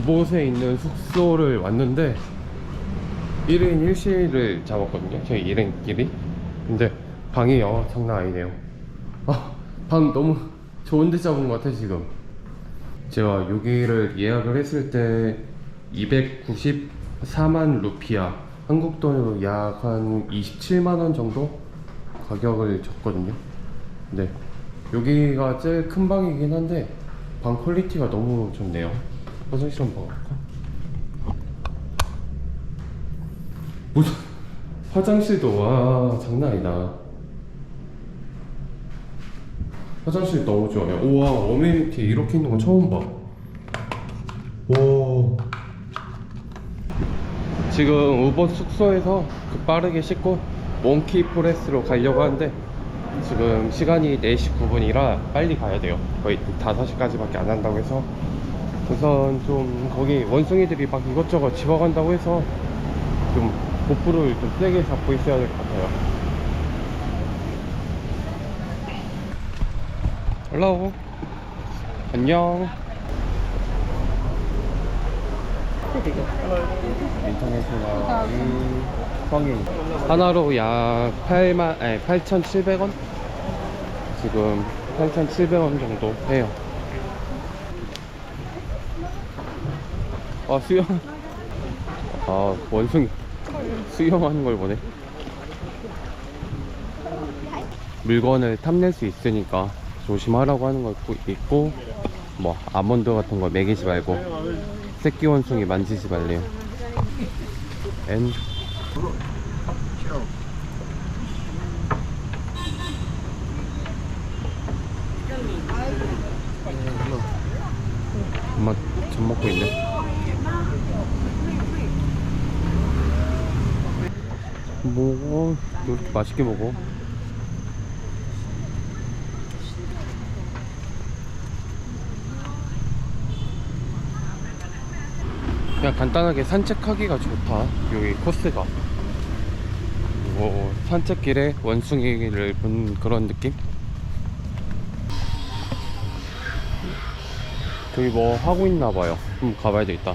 오봇에 있는 숙소를 왔는데 1인 1실을 잡았거든요. 저희 1인끼리. 근데 방이 어, 장난 아니네요. 아, 방 너무 좋은 데 잡은 것 같아, 지금. 제가 여기를 예약을 했을 때 294만 루피아. 한국 돈으로 약 한 27만 원 정도 가격을 줬거든요. 근데 여기가 제일 큰 방이긴 한데 방 퀄리티가 너무 좋네요. 화장실 한번 가볼까? 무슨 화장실도 와 장난 아니다. 화장실 너무 좋아요. 우와 어메니티 이렇게 있는 거 처음 봐. 와. 지금 우버 숙소에서 그 빠르게 씻고 몽키 포레스로 가려고 하는데 지금 시간이 4시 9분이라 빨리 가야 돼요. 거의 5시까지밖에 안 한다고 해서 우선 좀 거기 원숭이들이 막 이것저것 집어간다고 해서 좀 고프로를 좀 세게 잡고 있어야 될 것 같아요. 헬로 안녕. 인터내셔널 성인 하나로 약 8만 아니 8,700원? 지금 8,700원 정도 해요 아 수영. 아 원숭이. 수영하는 걸 보네. 물건을 탐낼 수 있으니까 조심하라고 하는 거 있고 뭐 아몬드 같은 거 먹이지 말고 새끼 원숭이 만지지 말래요. 앤 엄마 젖 먹고 있네 먹어. 이렇게 맛있게 먹어. 그냥 간단하게 산책하기가 좋다. 여기 코스가. 뭐 산책길에 원숭이를 본 그런 느낌? 저기 뭐 하고 있나 봐요. 한번 가봐야 되겠다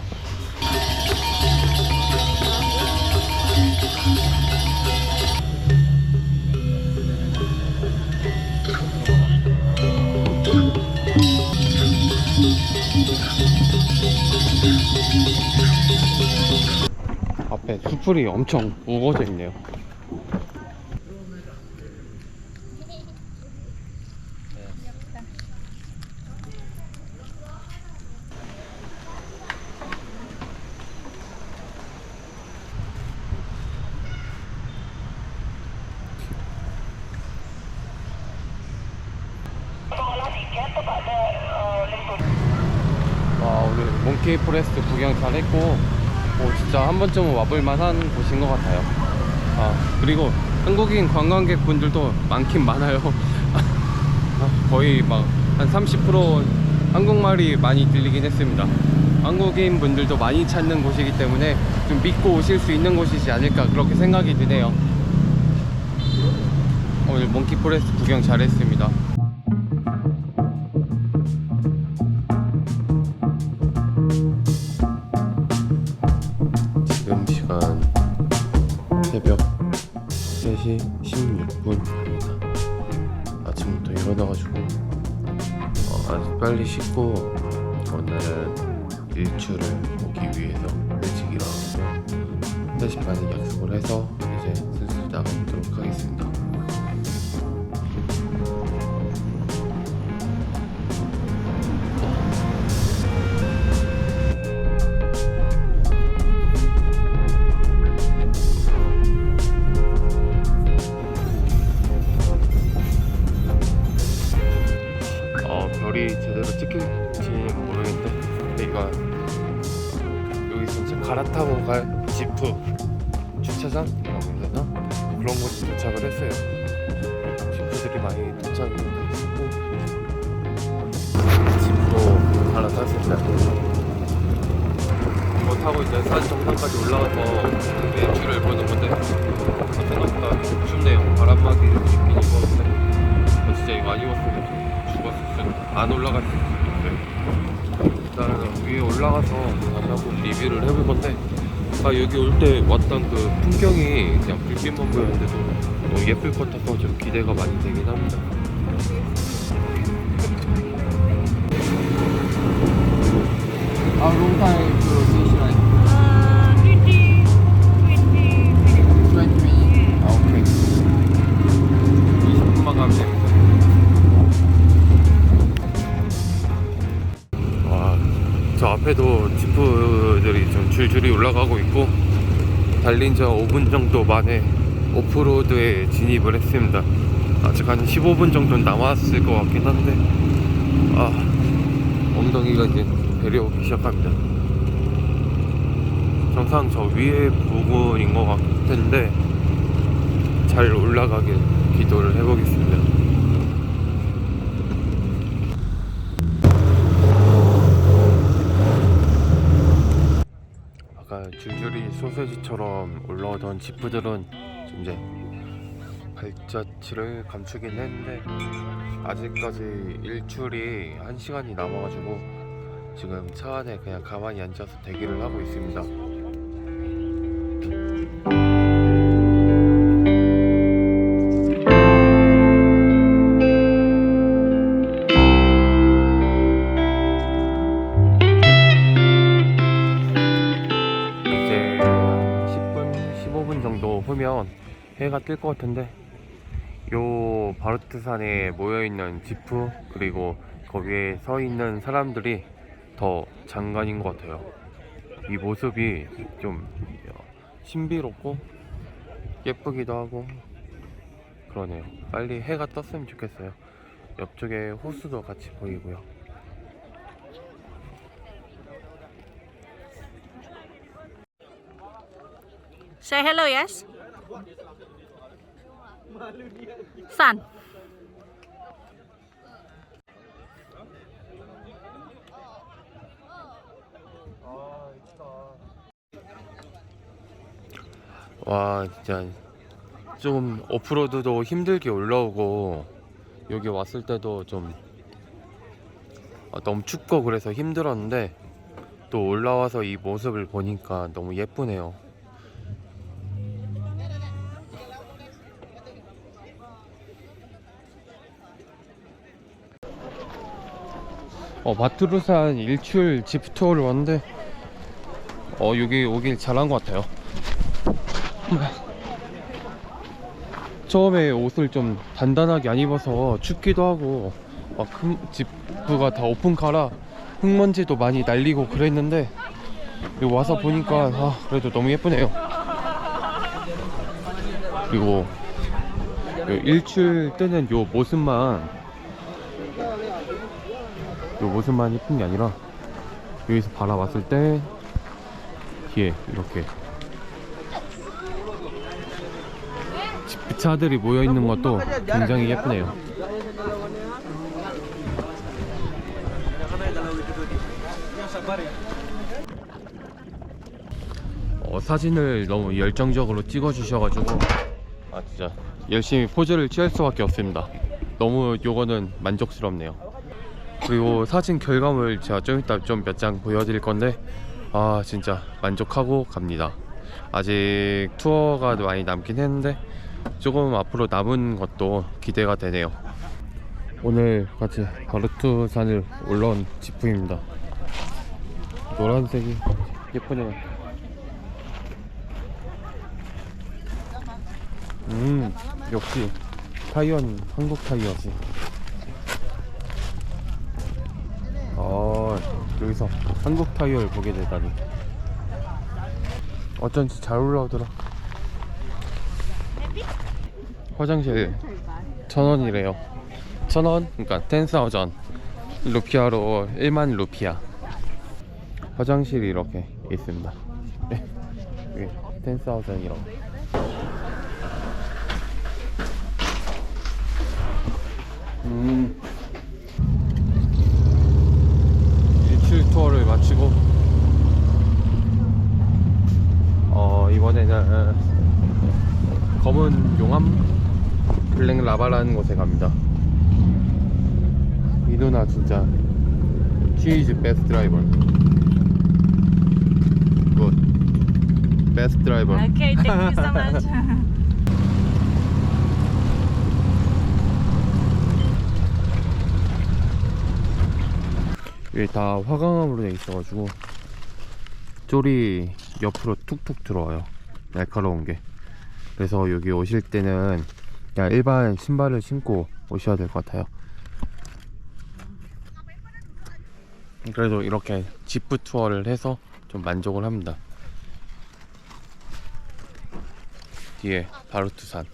앞에 수풀이 엄청 우거져 있네요. 와 오늘 몽키 포레스트 구경 잘했고 오, 진짜 한 번쯤은 와볼 만한 곳인 것 같아요. 아 그리고 한국인 관광객 분들도 많긴 많아요. 아, 거의 막 한 30% 한국말이 많이 들리긴 했습니다. 한국인 분들도 많이 찾는 곳이기 때문에 좀 믿고 오실 수 있는 곳이지 않을까 그렇게 생각이 드네요. 오늘 몽키 포레스트 구경 잘했습니다 아 주차장이라고 해야 되나? 그런 곳에 도착을 했어요. 지프들이 많이 도착이 돼 있고. 지프로 갈아탔습니다. 이거 타고 이제 산 정상까지 올라가서 매출을 보는 건데 생각보다 춥네요. 바람막이 입긴 입었는데. 어, 진짜 이거 안 입었으면 좀 죽었을 안 올라갈 수 있어요. 일단은 위에 올라가서 리뷰를 해볼 건데 아 여기 올 때 왔던 그 풍경이 그냥 불빛만 보였는데도 너무 예쁠 것 같아서 좀 기대가 많이 되긴 합니다. Time to 앞에도 지프들이 좀 줄줄이 올라가고 있고 달린 지 5분 정도 만에 오프로드에 진입을 했습니다. 아직 한 15분 정도 남았을 것 같긴 한데 아 엉덩이가 이제 내려오기 시작합니다. 정상 저 위에 부분인 것 같은데 잘 올라가길 기도를 해보겠습니다. 아까 줄줄이 소세지처럼 올라오던 지프들은 좀 이제 발자취를 감추긴 했는데 아직까지 일출이 한 시간이 남아가지고 지금 차 안에 그냥 가만히 앉아서 대기를 하고 있습니다. 해가 뜰 것 같은데 요 바르트산에 모여있는 지프 그리고 거기에 서 있는 사람들이 더 장관인 것 같아요. 이 모습이 좀 신비롭고 예쁘기도 하고 그러네요. 빨리 해가 떴으면 좋겠어요. 옆쪽에 호수도 같이 보이고요. Say hello, yes? Sun. 와 진짜 좀 오프로드도 힘들게 올라오고 여기 왔을 때도 좀 아, 너무 춥고 그래서 힘들었는데 또 올라와서 이 모습을 보니까 너무 예쁘네요. 어 바트루산 일출 지프 투어를 왔는데 어 여기 오길 잘한 것 같아요. 처음에 옷을 좀 단단하게 안 입어서 춥기도 하고 막 흠, 지프가 다 오픈카라 흙먼지도 많이 날리고 그랬는데 여기 와서 보니까 아 그래도 너무 예쁘네요 그리고 요 일출 뜨는 요 모습만 요 모습만 예쁜 게 아니라 여기서 바라봤을 때 뒤에 이렇게 차들이 모여 있는 것도 굉장히 예쁘네요. 어, 사진을 너무 열정적으로 찍어 주셔가지고 아 진짜 열심히 포즈를 취할 수밖에 없습니다. 너무 요거는 만족스럽네요. 그리고 사진 결과물 제가 좀 이따 좀 몇 장 보여드릴 건데 아 진짜 만족하고 갑니다. 아직 투어가 많이 남긴 했는데 조금 앞으로 남은 것도 기대가 되네요. 오늘 같이 바르투 산을 올라온 지프입니다. 노란색이 예쁘네요. 음, 역시 타이어는 한국 타이어지. 아, 여기서 한국 타이어를 보게 되다니. 어쩐지 잘 올라오더라. 화장실 천 원이래요. 천 원? 그러니까 10,000 루피아로 1만 루피아. 화장실이 이렇게 있습니다. 네. 여기 10,000이라고. 음. 마치고 어 이번에는 검은 용암 블랙 라바라는 곳에 갑니다. 이 누나 진짜 is best driver. best driver. Okay, thank you so much. 여기 다 화강암으로 돼 있어가지고 쫄이 옆으로 툭툭 들어와요. 날카로운 게. 그래서 여기 오실 때는 그냥 일반 신발을 신고 오셔야 될 것 같아요. 그래도 이렇게 지프 투어를 해서 좀 만족을 합니다. 뒤에 바루투산.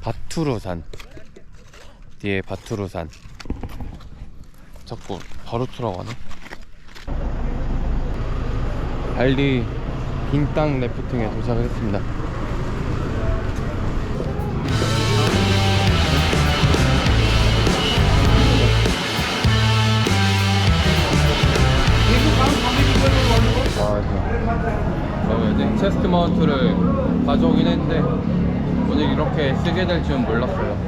바투르산. 뒤에 바투르산 자꾸 바로 들어가네. 발리 빙땅 래프팅에 도착을 했습니다. 아, 이제 체스트 마운트를 가져오긴 했는데 오늘 이렇게 쓰게 될 줄은 몰랐어요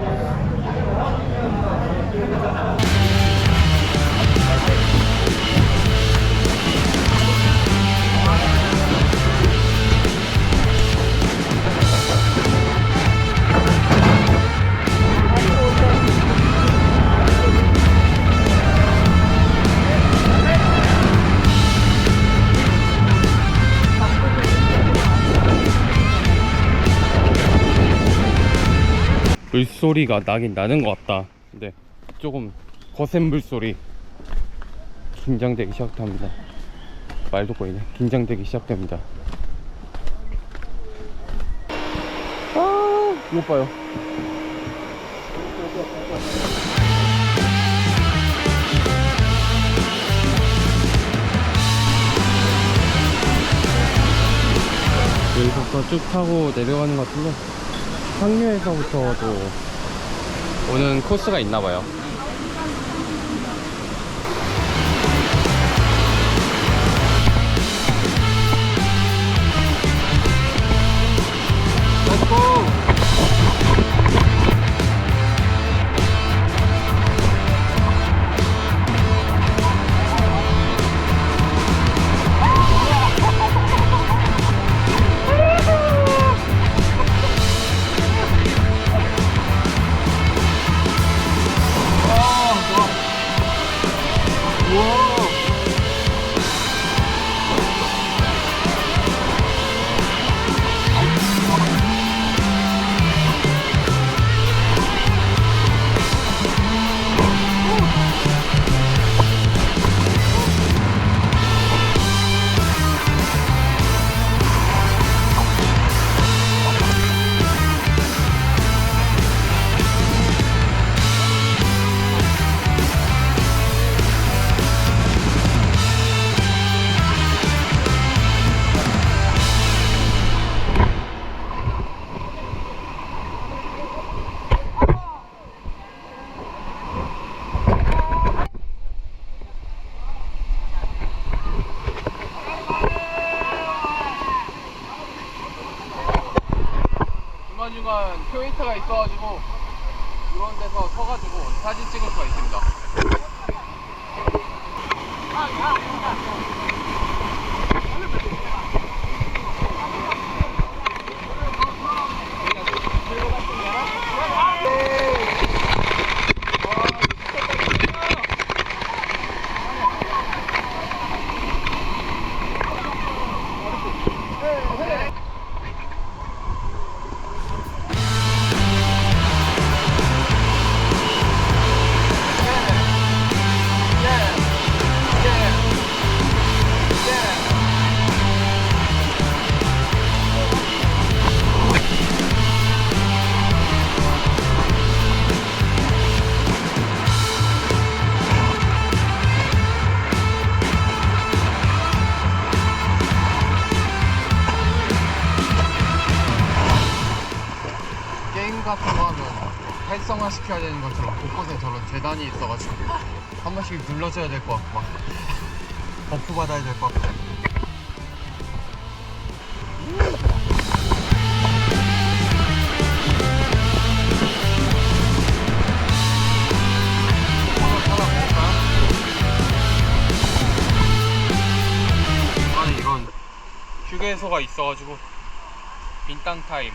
물소리가 나긴 나는 것 같다. 근데 조금 거센 물소리. 긴장되기 시작합니다. 말도 꼬이네. 긴장되기 시작됩니다. 아, 이거 봐요. 여기서부터 쭉 타고 내려가는 것 같은데 상류에서부터도 오는 코스가 있나 봐요. 시켜야 되는 것처럼 곳곳에 저런 재단이 있어가지고 한 번씩 눌러줘야 될 것 같고 막 버프 받아야 될 것 같고 휴게소가 있어가지고 빈땅 타임.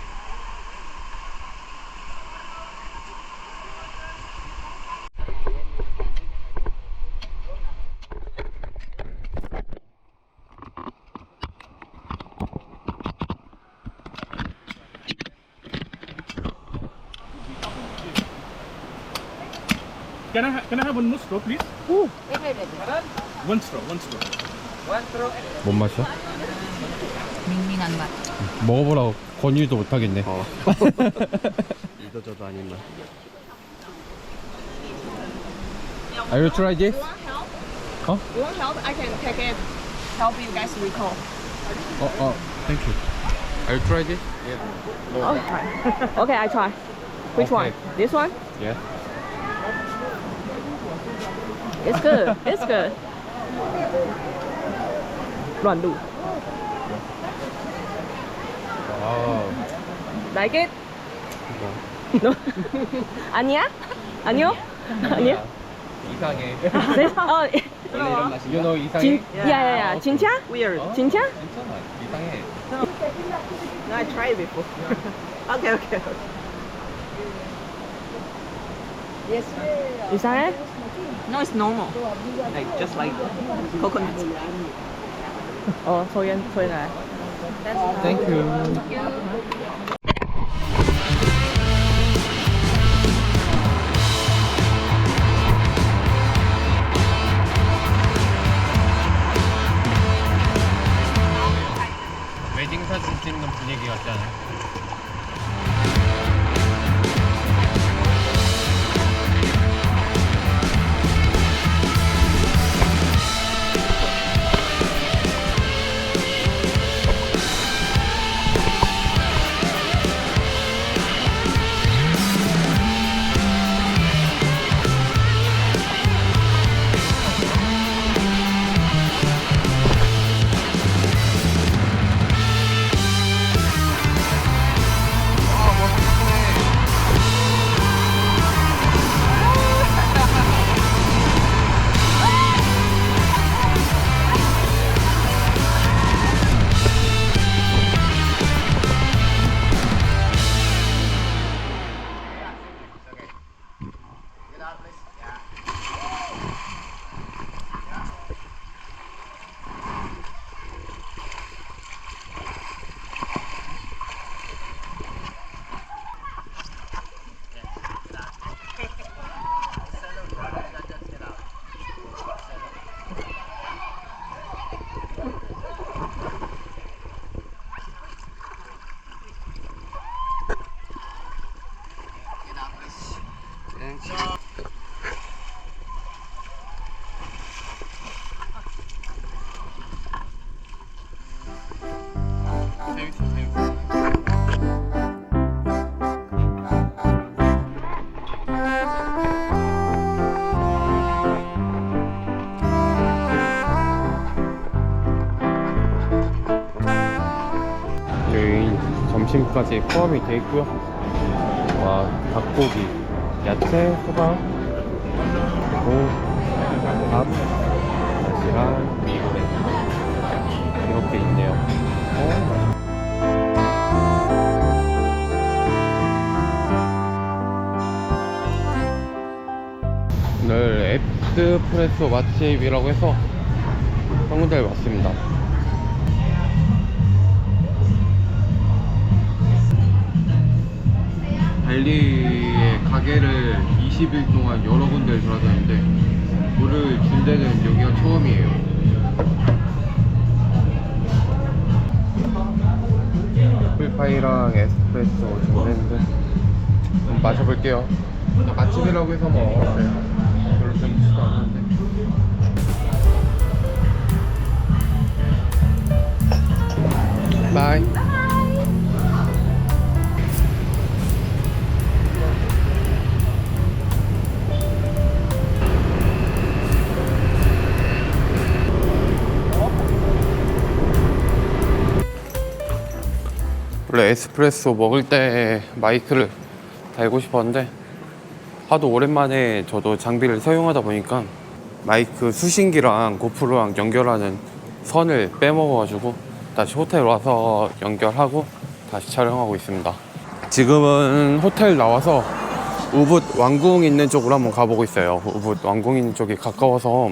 Can I ha- can I have one more straw, please? One straw, one straw. 뭔 맛이야? 밍밍한 맛. 먹어보라고 권유도 못하겠네. 어. 이도저도 아닌 맛. Are you try this? You want help? I can take it. Help you guys recall. 어, 어, thank you. Are you try this? Oh, try. okay, I try. Which Okay. one? This one? Yeah. It's good. It's good. 软卤 아, Like it? No. 아니야? 아니요? 아니야? 이상해. 어, 원래 이런 맛이. You know 이상해? 진, 야야야, 진짜? Weird. 진짜? 괜찮아. 이상해. No, I tried before. okay, okay. 이상해? No, it's normal. Like just like coconut. 어, 소연, 소연아. Thank you. 웨딩 사진 찍는 분위기 같지 않아요? 점심까지 포함이 돼 있고요 와 닭고기 야채 소박 그리고 밥 다시랑 미고래 이렇게 있네요 어, 오늘 에스프레소 맛집이라고 해서 한 군데 왔습니다. 발리의 가게를 20일 동안 여러 군데를 돌아다녔는데 물을 준 데는 여기가 처음이에요. 애플파이랑 에스프레소 주문했는데 한번 마셔볼게요. 맛집이라고 해서 뭐 별로 재밌지도 않은데. 바이. 원래 에스프레소 먹을 때 마이크를 달고 싶었는데 하도 오랜만에 저도 장비를 사용하다 보니까 마이크 수신기랑 고프로랑 연결하는 선을 빼먹어가지고 다시 호텔 와서 연결하고 다시 촬영하고 있습니다. 지금은 호텔 나와서 우붓 왕궁 있는 쪽으로 한번 가보고 있어요. 우붓 왕궁 있는 쪽이 가까워서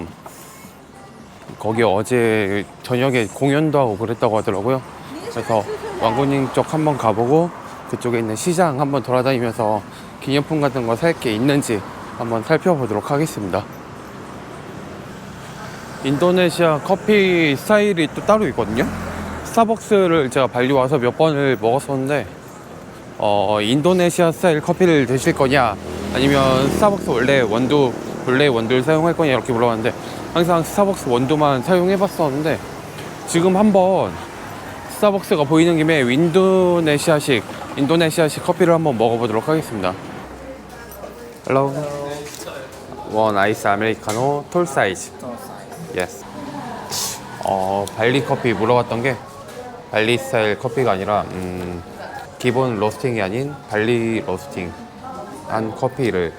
거기 어제 저녁에 공연도 하고 그랬다고 하더라고요. 그래서 왕궁 쪽 한번 가보고 그쪽에 있는 시장 한번 돌아다니면서 기념품 같은 거 살 게 있는지 한번 살펴보도록 하겠습니다. 인도네시아 커피 스타일이 또 따로 있거든요. 스타벅스를 제가 발리 와서 몇 번을 먹었었는데 어, 인도네시아 스타일 커피를 드실 거냐 아니면 스타벅스 원래 원두 원래 원두를 사용할 거냐 이렇게 물어봤는데 항상 스타벅스 원두만 사용해 봤었는데 지금 한번 스타벅스가 보이는 김에 인도네시아식 인도네시아식 커피를 한번 먹어보도록 하겠습니다. Hello. 원 아이스 아메리카노 톨 사이즈. Yes. 어, 발리 커피 물어봤던 게 발리 스타일 커피가 아니라 음, 기본 로스팅이 아닌 발리 로스팅 한 커피를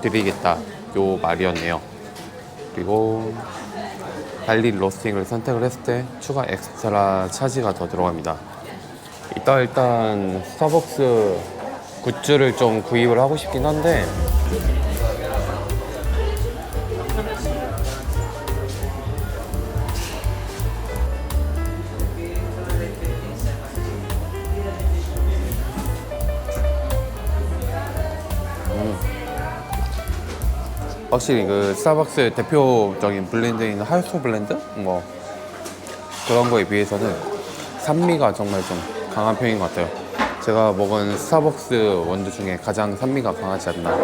드리겠다 요 말이었네요. 그리고 발리 로스팅을 선택을 했을 때 추가 엑스트라 차지가 더 들어갑니다. 이따 일단 스타벅스 굿즈를 좀 구입을 하고 싶긴 한데 확실히 그 스타벅스 대표적인 블렌드인 하이소 블렌드 뭐 그런 거에 비해서는 산미가 정말 좀 강한 편인 것 같아요. 제가 먹은 스타벅스 원두 중에 가장 산미가 강하지 않나.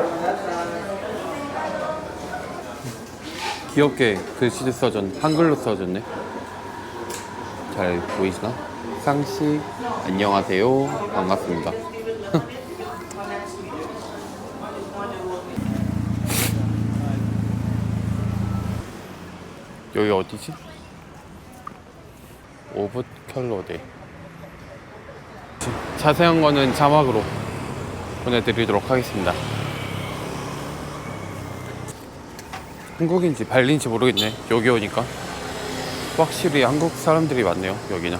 귀엽게 글씨도 써졌네. 한글로 써졌네. 잘 보이시나? 상씨 안녕하세요. 반갑습니다. 여기 어디지? 오붓 켈로데 자세한 거는 자막으로 보내드리도록 하겠습니다. 한국인지 발리인지 모르겠네. 여기 오니까. 확실히 한국 사람들이 많네요 여기는.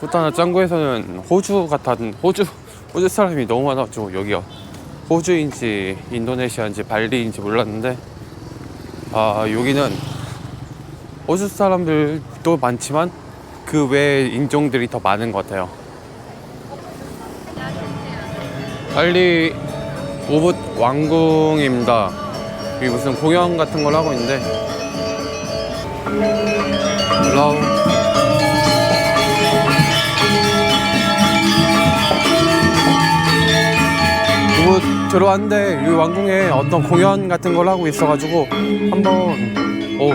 후타나 짱구에서는 호주 같은 호주 호주 사람이 너무 많아가지고 여기요. 호주인지 인도네시아인지 발리인지 몰랐는데 아 여기는 호주 사람들도 많지만 그 외 인종들이 더 많은 것 같아요. 빨리 오붓 왕궁입니다. 여기 무슨 공연 같은 걸 하고 있는데. 오 들어왔는데 이 왕궁에 어떤 공연 같은 걸 하고 있어가지고 한번 오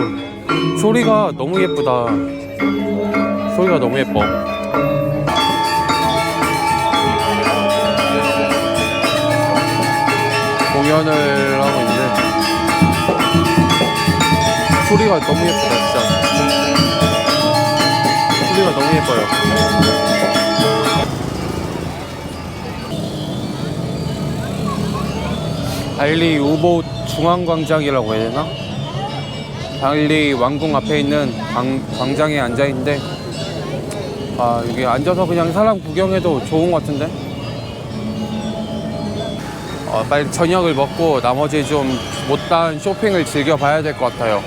소리가 너무 예쁘다. 소리가 너무 예뻐. 공연을 하고 있는데 소리가 너무 예쁘다 진짜. 소리가 너무 예뻐요. 발리 우보 중앙광장이라고 해야 되나? 발리 왕궁 앞에 있는 광, 광장에 앉아 있는데 아 여기 앉아서 그냥 사람 구경해도 좋은 것 같은데 어, 빨리 저녁을 먹고 나머지 좀 못다한 쇼핑을 즐겨봐야 될 것 같아요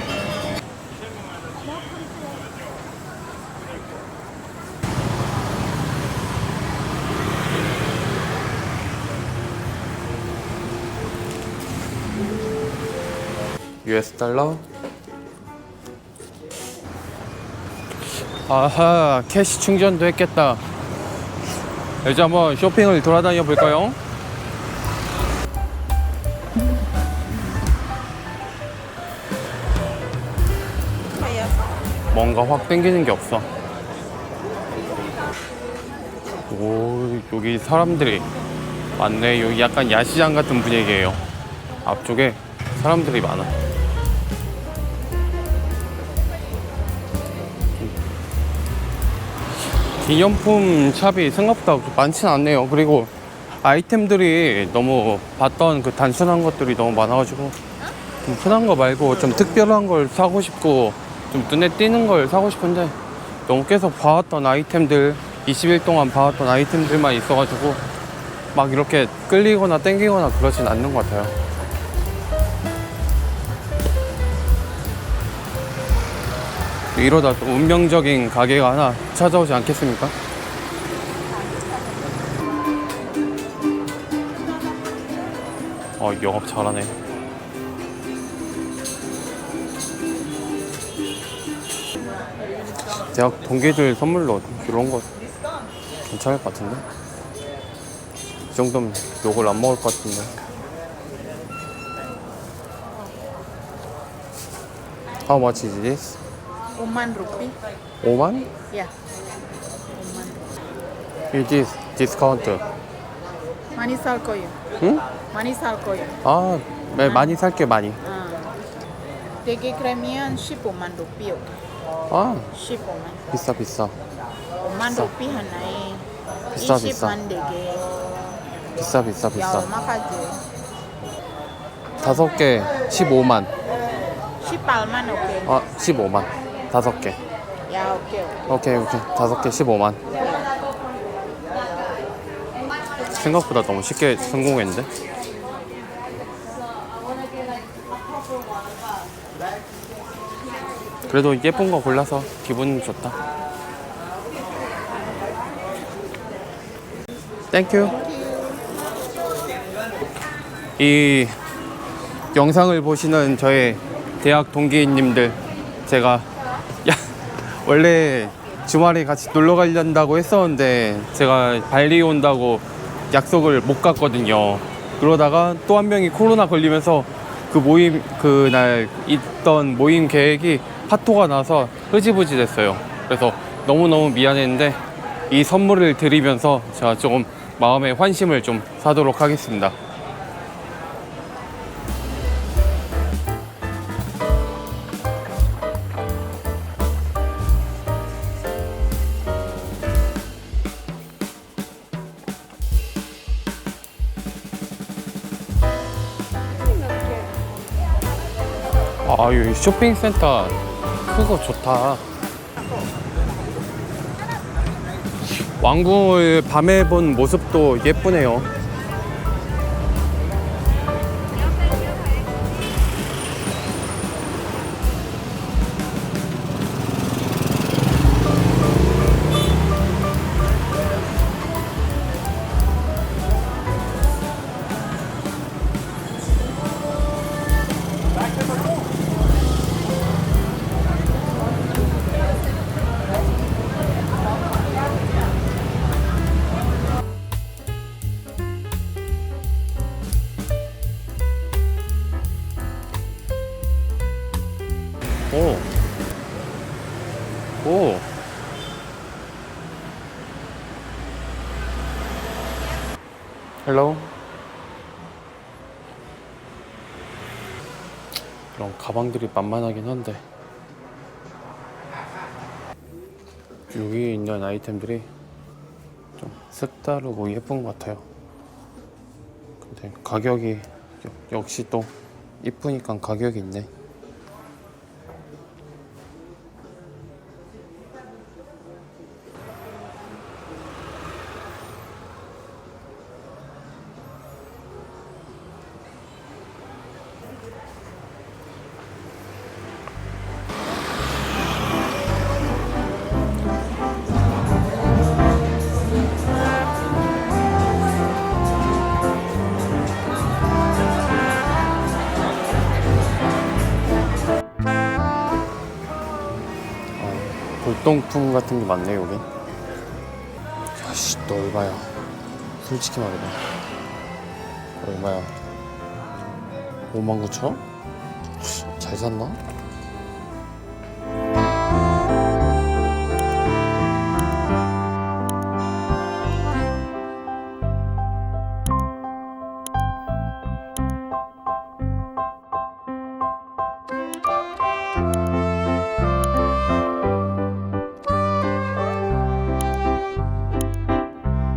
US 달러 아하 캐시 충전도 했겠다. 이제 한번 쇼핑을 돌아다녀 볼까요? 뭔가 확 땡기는 게 없어. 오 여기 사람들이 많네. 여기 약간 야시장 같은 분위기예요. 앞쪽에 사람들이 많아 기념품 샵이 생각보다 많진 않네요. 그리고 아이템들이 너무 봤던 그 단순한 것들이 너무 많아가지고 좀 흔한 거 말고 좀 특별한 걸 사고 싶고 좀 눈에 띄는 걸 사고 싶은데 너무 계속 봐왔던 아이템들 20일 동안 봐왔던 아이템들만 있어가지고 막 이렇게 끌리거나 땡기거나 그러진 않는 것 같아요. 이러다 또 운명적인 가게가 하나 찾아오지 않겠습니까? 어, 영업 잘하네. 대학 동기들 선물로 이런 거 괜찮을 것 같은데? 이 정도면 욕을 안 먹을 것 같은데. How much? Oman rupee. 5만? Yeah. Is this discount? Mani sal koyo. 응? Mani sal koyo. 아, 네, 많이 살게 많이. Ah. Tege kremian ship oman rupee. 아, Ship oman. 비싸 비싸. Oman rupee hanai. Bisa, I ship bisa. man dege. 비싸 비싸 비싸. makaje. 다섯 개 15만. Ship palman okay. 아, 15만. 다섯 개. Okay. okay. 오케이 오케이 다섯 개 15만 생각보다 너무 쉽게 성공했는데 그래도 예쁜 거 골라서 기분 좋다 땡큐 이 영상을 보시는 저의 대학 동기님들 제가 야 원래 주말에 같이 놀러 가려고 했었는데 제가 발리 온다고 약속을 못 갔거든요. 그러다가 또 한 명이 코로나 걸리면서 그 모임 그날 있던 모임 계획이 파토가 나서 흐지부지 됐어요. 그래서 너무너무 미안했는데 이 선물을 드리면서 제가 조금 마음의 환심을 좀 사도록 하겠습니다. 쇼핑센터 크고 좋다. 왕궁을 밤에 본 모습도 예쁘네요. 헬로. 이런 가방들이 만만하긴 한데 여기 있는 아이템들이 좀 색다르고 예쁜 것 같아요. 근데 가격이 역- 역시 또 이쁘니까 가격이 있네. 어, 골동품 같은 게 많네 여기. 야씨 너 얼마야? 솔직히 말해봐. 얼마야? 5만 9천 원? 잘 샀나?